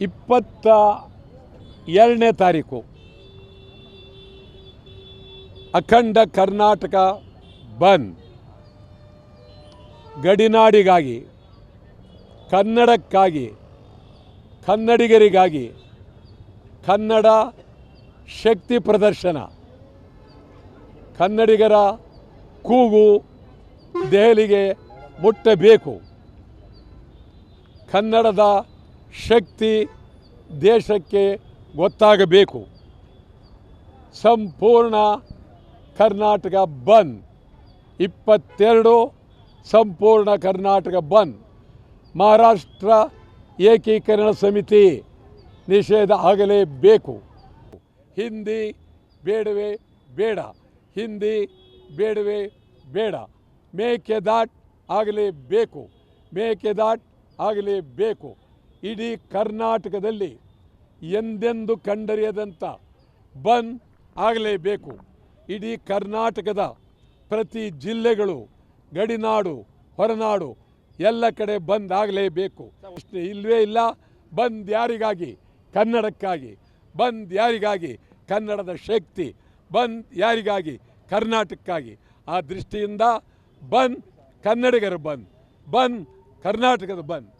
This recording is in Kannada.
ಇಪ್ಪತ್ತ ಎರಡನೇ ತಾರೀಕು ಅಖಂಡ ಕರ್ನಾಟಕ ಬಂದ್ ಗಡಿನಾಡಿಗಾಗಿ, ಕನ್ನಡಕ್ಕಾಗಿ, ಕನ್ನಡಿಗರಿಗಾಗಿ ಕನ್ನಡ ಶಕ್ತಿ ಪ್ರದರ್ಶನ. ಕನ್ನಡಿಗರ ಕೂಗು ದೆಹಲಿಗೆ ಮುಟ್ಟಬೇಕು. ಕನ್ನಡದ ಶಕ್ತಿ ದೇಶಕ್ಕೆ ಗೊತ್ತಾಗಬೇಕು. ಸಂಪೂರ್ಣ ಕರ್ನಾಟಕ ಬಂದ್. ಇಪ್ಪತ್ತೆರಡು ಸಂಪೂರ್ಣ ಕರ್ನಾಟಕ ಬಂದ್. ಮಹಾರಾಷ್ಟ್ರ ಏಕೀಕರಣ ಸಮಿತಿ ನಿಷೇಧ ಆಗಲೇಬೇಕು. ಹಿಂದಿ ಬೇಡವೇ ಬೇಡ. ಹಿಂದಿ ಬೇಡವೇ ಬೇಡ. ಮೇಕೆದಾಟ್ ಆಗಲೇಬೇಕು. ಮೇಕೆದಾಟ್ ಆಗಲೇಬೇಕು. ಇಡೀ ಕರ್ನಾಟಕದಲ್ಲಿ ಎಂದೆಂದು ಕಂಡರಿಯದಂಥ ಬಂದ್ ಆಗಲೇಬೇಕು. ಇಡೀ ಕರ್ನಾಟಕದ ಪ್ರತಿ ಜಿಲ್ಲೆಗಳು, ಗಡಿನಾಡು, ಹೊರನಾಡು ಎಲ್ಲ ಕಡೆ ಬಂದ್ ಆಗಲೇಬೇಕು. ಅಷ್ಟೇ ಇಲ್ಲವೇ ಇಲ್ಲ. ಬಂದ್ ಯಾರಿಗಾಗಿ? ಕನ್ನಡಕ್ಕಾಗಿ. ಬಂದ್ ಯಾರಿಗಾಗಿ? ಕನ್ನಡದ ಶಕ್ತಿ. ಬಂದ್ ಯಾರಿಗಾಗಿ? ಕರ್ನಾಟಕಕ್ಕಾಗಿ. ಆ ದೃಷ್ಟಿಯಿಂದ ಬಂದ್ ಕನ್ನಡಿಗರ ಬಂದ್. ಬಂದ್ ಕರ್ನಾಟಕದ ಬಂದ್.